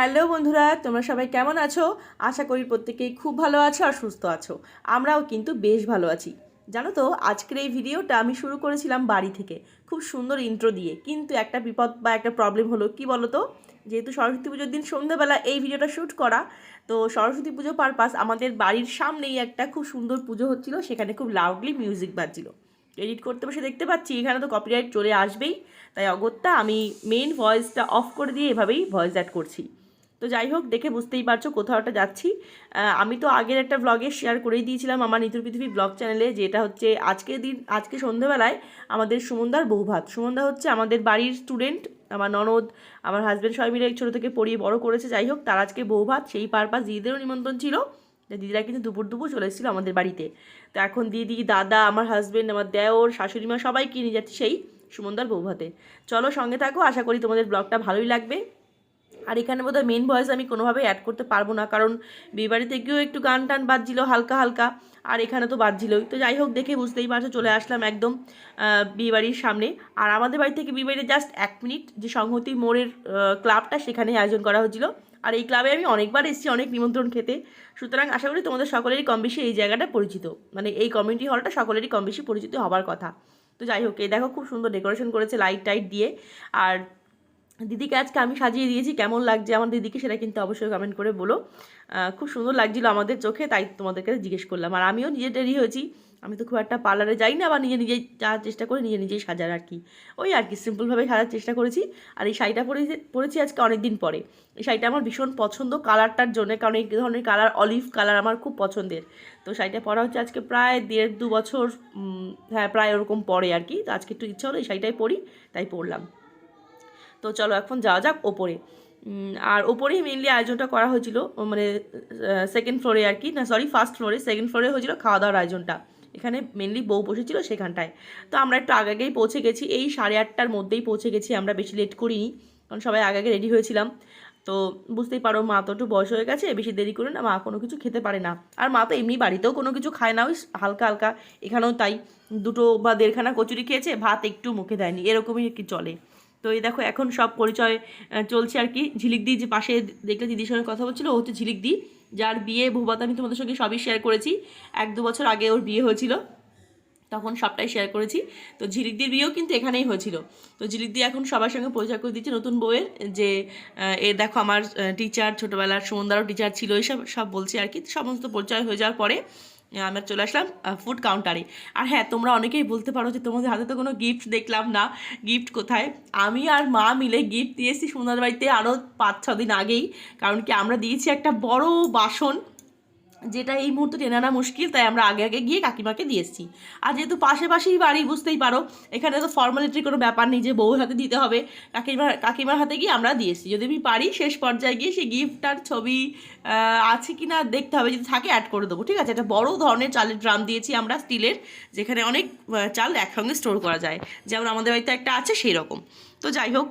Hello বন্ধুরা, তোমরা সবাই কেমন আছো? আশা করি প্রত্যেকেই খুব ভালো আছো আর সুস্থ আছো। আমরাও কিন্তু বেশ ভালো আছি। জানো তো, আজকের এই ভিডিওটা আমি শুরু করেছিলাম বাড়ি থেকে। খুব সুন্দর ইন্ট্রো দিয়ে। কিন্তু একটা বিপদ বা একটা প্রবলেম হলো কি বলো তো যেহেতু সরস্বতী পুজোর দিন সন্ধ্যাবেলা এই ভিডিওটা শ্যুট করা, তো সরস্বতী পুজো পারপাস আমাদের বাড়ির সামনেই একটা খুব সুন্দর পুজো হচ্ছিল, সেখানে খুব লাউডলি মিউজিক বাজছিল। এডিট করতে বসে দেখতে পাচ্ছি, এখানে তো কপিরাইট চলে আসবেই। তাই অগত্যা আমি মেন ভয়েসটা অফ করে দিয়ে এভাবেই ভয়েস অ্যাড করছি। তো যাই হোক, দেখে বুঝতেই পারছ কোথাও একটা যাচ্ছি। আমি তো আগের একটা ব্লগে শেয়ার করেই দিয়েছিলাম আমার নিতুর পৃথিবী ব্লগ চ্যানেলে যেটা হচ্ছে আজকের দিন, আজকে সন্ধ্যেবেলায় আমাদের সুমনদার বৌভাত। সুমনদা হচ্ছে আমাদের বাড়ির স্টুডেন্ট আমার ননদ, আমার হাজব্যান্ড সবাই মিলে ছোটো থেকে পড়িয়ে বড় করেছে। যাই হোক, তার আজকে বৌভাত, সেই পারপাস দিদিদেরও নিমন্ত্রণ ছিল দিদিরা কিন্তু দুপুর দুপুর চলে এসেছিল আমাদের বাড়িতে। তো এখন দিদি, দাদা, আমার হাজব্যান্ড আমার দেওর, শাশুড়ি মা সবাইকে নিয়ে যাচ্ছি সেই সুমনদার বৌভাতে। চলো সঙ্গে থাকো, আশা করি তোমাদের ব্লগটা ভালোই লাগবে। আর এখানে বোধহয় মেন ভয়েস আমি কোনোভাবেই অ্যাড করতে পারব না, কারণ বিয়েবাড়িতে গিয়েও একটু গান টান বাজছিল হালকা হালকা, আর এখানে তো বাজছিলই। তো যাই হোক, দেখে বুঝতেই পারছ, চলে আসলাম একদম বিয়েবাড়ির সামনে। আর আমাদের বাড়ি থেকে বিয়েবাড়িতে জাস্ট এক মিনিট, যে সংহতি মোড়ের ক্লাবটা সেখানে আয়োজন করা হয়েছিল। আর এই ক্লাবে আমি অনেকবার এসেছি, অনেক নিমন্ত্রণ খেতে। সুতরাং আশা করি তোমাদের সকলেরই কম বেশি এই জায়গাটা পরিচিত। মানে এই কমিউনিটি হলটা সকলেরই কম বেশি পরিচিত হবার কথা। তো যাই হোক, এই দেখো খুব সুন্দর ডেকোরেশন করেছে লাইট টাইট দিয়ে। আর দিদিকে আজকে আমি সাজিয়ে দিয়েছি, কেমন লাগছে আমার দিদিকে সেটা কিন্তু অবশ্যই কমেন্ট করে বলো। খুব সুন্দর লাগছিল আমাদের চোখে, তাই তোমাদেরকে জিজ্ঞেস করলাম। আর আমিও নিজে রেডি হয়েছি। আমি তো খুব একটা পার্লারে যাই না বা নিজে নিজেই যাওয়ার চেষ্টা করি, নিজে নিজেই সাজার আর কি। ওই আর কি সিম্পলভাবে সাজার চেষ্টা করেছি। আর এই শাড়িটা পরে পরেছি আজকে অনেক দিন পরে। এই শাড়িটা আমার ভীষণ পছন্দ কালারটার জন্য, কারণ এই ধরনের কালার অলিভ কালার আমার খুব পছন্দের। তো শাড়িটা পরা হচ্ছে আজকে প্রায় দেড় দু বছর হ্যাঁ প্রায় ওরকম পরে আর কি। তো আজকে একটু ইচ্ছা হলো এই শাড়িটাই পরি, তাই পরলাম। তো চলো এখন যাওয়া যাক ওপরে। আর ওপরেই মেনলি আয়োজনটা করা হয়েছিল মানে সেকেন্ড ফ্লোরে আর কি, না সরি ফার্স্ট ফ্লোরে সেকেন্ড ফ্লোরে হয়েছিল খাওয়া দাওয়ার আয়োজনটা। এখানে মেনলি বউ বসেছিল সেখানটায়। তো আমরা একটু আগে আগেই পৌঁছে গেছি, এই সাড়ে আটটার মধ্যেই পৌঁছে গেছি, আমরা বেশি লেট করিনি, কারণ সবাই আগে আগে রেডি হয়েছিলাম। তো বুঝতেই পারো, মা তো একটু বয়স হয়ে গেছে, বেশি দেরি করে না, মা কোনো কিছু খেতে পারে না। আর মা তো এমনি বাড়িতেও কোনো কিছু খায় না, ওই হালকা হালকা, এখানেও তাই। দুটো বা দেড়খানা কচুরি খেয়েছে, ভাত একটু মুখে দেয়নি, এরকমই কি চলে। তো এই দেখো, এখন সব পরিচয় চলছে আর কি। ঝিলিক দি যে পাশে দেখলে দিদির সঙ্গে কথা বলছিল, ও হচ্ছে ঝিলিক দি যার বিয়ে ভূবাত আমি তোমাদের সঙ্গে সবই শেয়ার করেছি। এক দু বছর আগে ওর বিয়ে হয়েছিল, তখন সবটাই শেয়ার করেছি। তো ঝিলিকদির বিয়েও কিন্তু এখানেই হয়েছিল। তো ঝিলিকদি এখন সবার সঙ্গে পরিচয় করে দিচ্ছে নতুন বউয়ের, যে এ দেখো আমার টিচার ছোটোবেলার সুমন্দারও টিচার ছিল, এইসব, সব বলছি আর কি। সমস্ত পরিচয় হয়ে যাওয়ার পরে আমরা চলে আসলাম ফুড কাউন্টারে আর হ্যাঁ তোমরা অনেকেই বলতে পারো যে তোমাদের হাতে তো কোনো গিফট দেখলাম না। গিফট কোথায়? আমি আর মা মিলে গিফট দিয়েছি সুন্দর বাড়িতে আরও পাঁচ ছ দিন আগেই। কারণ কি আমরা দিয়েছি একটা বড় বাসন। যেটা এই মুহূর্তে টেনে আনা মুশকিল, তাই আমরা আগে আগে গিয়ে কাকিমাকে দিয়ে এসেছি। আর যেহেতু পাশে পাশেই বাড়ি, বুঝতেই পারো, এখানে তো ফর্মালিটির কোনো ব্যাপার নেই যে বউর হাতে দিতে হবে। কাকিমার কাকিমার হাতে গিয়ে আমরা দিয়ে এসেছি। যদি আমি পারি, শেষ পর্যায়ে গিয়ে সেই গিফটটার ছবি আছে কি না দেখতে হবে। যদি থাকে অ্যাড করে দেবো, ঠিক আছে? একটা বড় ধরনের চালের ড্রাম দিয়েছি আমরা স্টিলের, যেখানে অনেক চাল একসঙ্গে স্টোর করা যায়। যেমন আমাদের বাড়িতে একটা আছে সেই রকম তো যাই হোক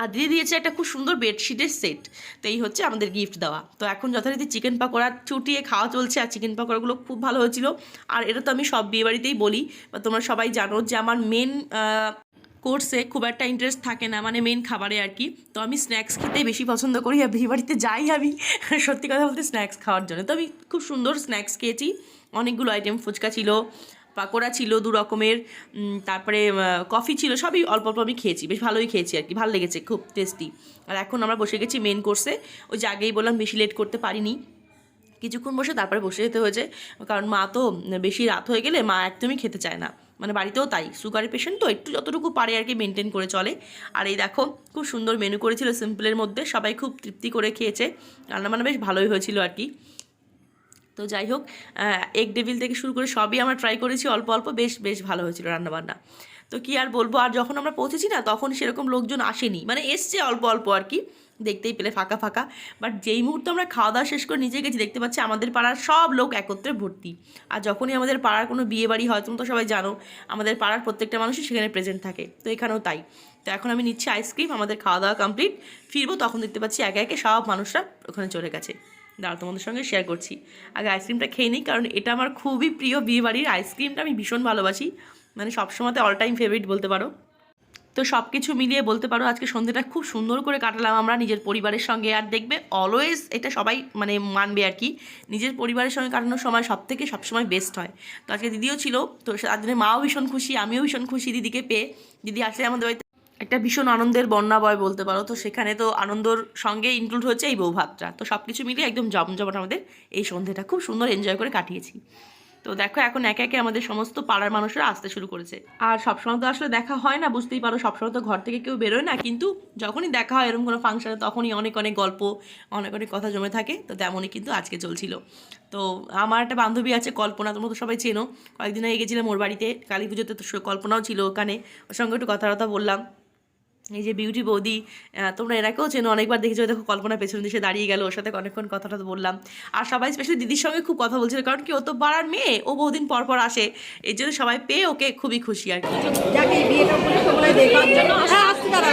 আর দিয়ে দিয়েছে একটা খুব সুন্দর বেডশিটের সেট। তো এই হচ্ছে আমাদের গিফট দেওয়া। তো এখন যথারীতি চিকেন পাকোড়া চুটিয়ে খাওয়া চলছে আর চিকেন পাকোড়াগুলো খুব ভালো হয়েছিল। আর এটা তো আমি সব বিয়েবাড়িতেই বলি, বা তোমরা সবাই জানো যে আমার মেন কোর্সে খুব একটা ইন্টারেস্ট থাকে না মানে মেন খাবারে আর কি। তো আমি স্ন্যাক্স খেতেই বেশি পছন্দ করি আর বিয়েবাড়িতে যাই আমি। সত্যি কথা বলতে স্ন্যাক্স খাওয়ার জন্য। তো আমি খুব সুন্দর স্ন্যাক্স খেয়েছি। অনেকগুলো আইটেম ফুচকা ছিল পাকোড়া ছিল দু রকমের তারপরে কফি ছিল, সবই অল্প অল্প আমি খেয়েছি, বেশ ভালোই খেয়েছি আর কি, ভালো লেগেছে, খুব টেস্টি আর এখন আমরা বসে গেছি মেন কোর্সে ওই যে আগেই বললাম বেশি লেট করতে পারিনি। কিছুক্ষণ বসে তারপরে বসে যেতে হয়েছে, কারণ মা তো বেশি রাত হয়ে গেলে মা একদমই খেতে চায় না মানে বাড়িতেও তাই সুগারের পেশেন্ট তো একটু যতটুকু পারে আর কি মেনটেন করে চলে। আর এই দেখো, খুব সুন্দর মেনু করেছিল সিম্পলের মধ্যে, সবাই খুব তৃপ্তি করে খেয়েছে রান্না বান্না বেশ ভালোই হয়েছিল আর কি। তো যাই হোক এগ ডেভিল থেকে শুরু করে সবই আমরা ট্রাই করেছি, অল্প অল্প বেশ বেশ ভালো হয়েছিল রান্নাবান্না। তো কি আর বলব, আর যখন আমরা পৌঁছেছি না, তখন সেরকম লোকজন আসেনি। মানে এসছে অল্প অল্প আর কি, দেখতেই পেলে ফাঁকা ফাঁকা। বাট যেই মুহূর্তে আমরা খাওয়া দাওয়া শেষ করে নিজে গেছি, দেখতে পাচ্ছি আমাদের পাড়ার সব লোক একত্রে ভর্তি। আর যখনই আমাদের পাড়ার কোনো বিয়ে বাড়ি হয় তুমি তো সবাই জানো, আমাদের পাড়ার প্রত্যেকটা মানুষই সেখানে প্রেজেন্ট থাকে। তো এখানেও তাই। তো এখন আমি নিচ্ছি আইসক্রিম আমাদের খাওয়া দাওয়া কমপ্লিট ফিরবো তখন দেখতে পাচ্ছি একে একে সব মানুষরা ওখানে চলে গেছে। দাঁড়া তোমাদের সঙ্গে শেয়ার করছি। আগে আইসক্রিমটা খেয়ে নিই, কারণ এটা আমার খুবই প্রিয় বিয়েবাড়ির আইসক্রিমটা আমি ভীষণ ভালোবাসি। মানে সবসময়তে অল টাইম ফেভারিট বলতে পারো। তো সব কিছু মিলিয়ে বলতে পারো, আজকে সন্ধ্যেটা খুব সুন্দর করে কাটালাম আমরা, নিজের পরিবারের সঙ্গে। আর দেখবে অলওয়েজ এটা সবাই মানে মানবে আর কি, নিজের পরিবারের সঙ্গে কাটানোর সময় সব থেকে সবসময় বেস্ট হয়। তো আজকে দিদিও ছিল, তো তার জন্য মাও ভীষণ খুশি, আমিও ভীষণ খুশি দিদিকে পেয়ে। দিদি আসলে আমাদের বাড়িতে একটা ভীষণ আনন্দের বন্যা বয় বলতে পারো। তো সেখানে তো আনন্দর সঙ্গে ইনক্লুড হচ্ছে এই বৌভাতটা তো সব কিছু মিলিয়ে একদম জমজমাট আমাদের এই সন্ধ্যেটা। খুব সুন্দর এনজয় করে কাটিয়েছি। তো দেখো এখন একে একে আমাদের সমস্ত পাড়ার মানুষরা আসতে শুরু করেছে। আর সবসময় তো আসলে দেখা হয় না, বুঝতেই পারো, সবসময় তো ঘর থেকে কেউ বেরোয় না। কিন্তু যখনই দেখা হয় এরকম কোনো ফাংশনে তখনই অনেক অনেক গল্প, অনেক অনেক কথা জমে থাকে। তো তেমনই কিন্তু আজকে চলছিল। তো আমার একটা বান্ধবী আছে, কল্পনা, তোমরা তো সবাই চেনো। কয়েকদিন আগে গেছিলাম ওর বাড়িতে। কালী পুজোতে তো কল্পনাও ছিল ওখানে। ওর সঙ্গে একটু কথা টথা বললাম। এই যে বিউটি বৌদি তোমরা এনাকেও চেনো অনেকবার দেখেছ দেখো কল্পনা পেছনে দিশে দাঁড়িয়ে গেল ওর সাথে অনেকক্ষণ কথাটা বললাম আর সবাই স্পেশালি দিদির সঙ্গে খুব কথা বলছিল কারণ কি ও তো পাড়ার মেয়ে ও বহুদিন পর পর আসে এই জন্য সবাই পেয়ে ওকে খুবই খুশি আর কি যাকে এই বিয়েটা উপলক্ষে মনে হয় দেখবার জন্য হ্যাঁ আসতে দাঁড়া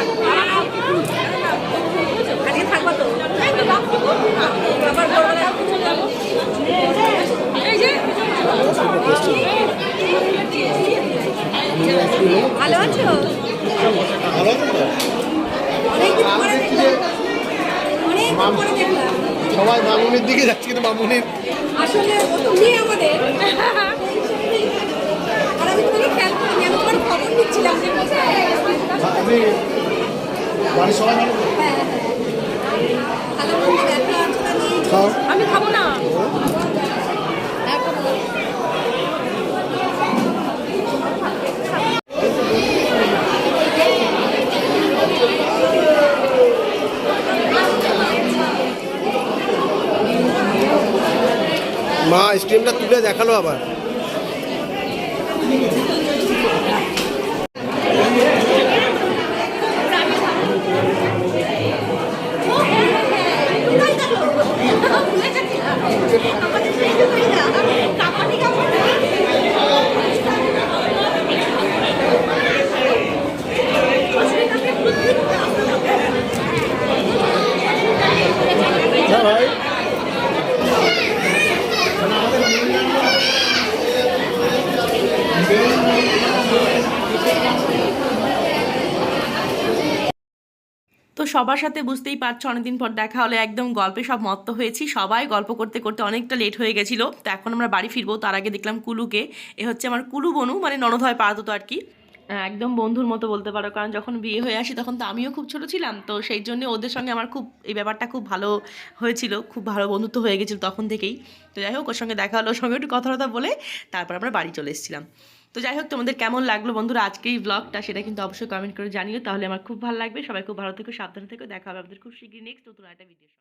আজকে থাকব তো আবার ভোরবেলায় ভালো আছো অনেকদিন পরে দেখলাম অনেকদিন পরে দেখলাম সবাই মামুনের দিকে যাচ্ছে কিন্তু মামুনির আসলে ও তো মেয়ে আমাদের। আর আমি তোমাকে খেয়াল করিনি আমি তোমার খবর নিচ্ছিলাম যে বাড়ির সবাই ভালো হ্যাঁ হ্যাঁ। ভালো মন্দ দেখা আছে না নিয়ে খাও আমি খাব না মা স্ক্রিনটা তুলে দেখাল আবার। সবার সাথে বুঝতেই পারছ, অনেকদিন পর দেখা হলে, একদম গল্পে সব মত্ত হয়েছি। সবাই গল্প করতে করতে অনেকটা লেট হয়ে গেছিল। তো এখন আমরা বাড়ি ফিরবো, তার আগে দেখলাম কুলুকে। এ হচ্ছে আমার কুলু বনু মানে ননদ হয় পাড়াতো আর কি। একদম বন্ধুর মতো বলতে পারো। কারণ যখন বিয়ে হয়ে আসি তখন তো আমিও খুব ছোট ছিলাম। তো সেই জন্য ওদের সঙ্গে আমার খুব, এই ব্যাপারটা খুব ভালো হয়েছিল। খুব ভালো বন্ধুত্ব হয়ে গেছিল তখন থেকেই। তো যাই হোক, ওর সঙ্গে দেখা হলো, ওর সঙ্গে একটু কথা কথা বলে তারপর আমরা বাড়ি চলে এসেছিলাম। তো যাই হোক, তোমাদের কেমন লাগল বন্ধুরা আজকে এই ব্লগটা সেটা কিন্তু অবশ্যই কমেন্ট করে জানিও। তাহলে আমার খুব ভালো লাগবে। সবাই খুব ভালো থেকো, সাবধানে থেকো। দেখা হবে আমাদের খুব শীঘ্রই নেক্সট নতুন একটা ভিডিও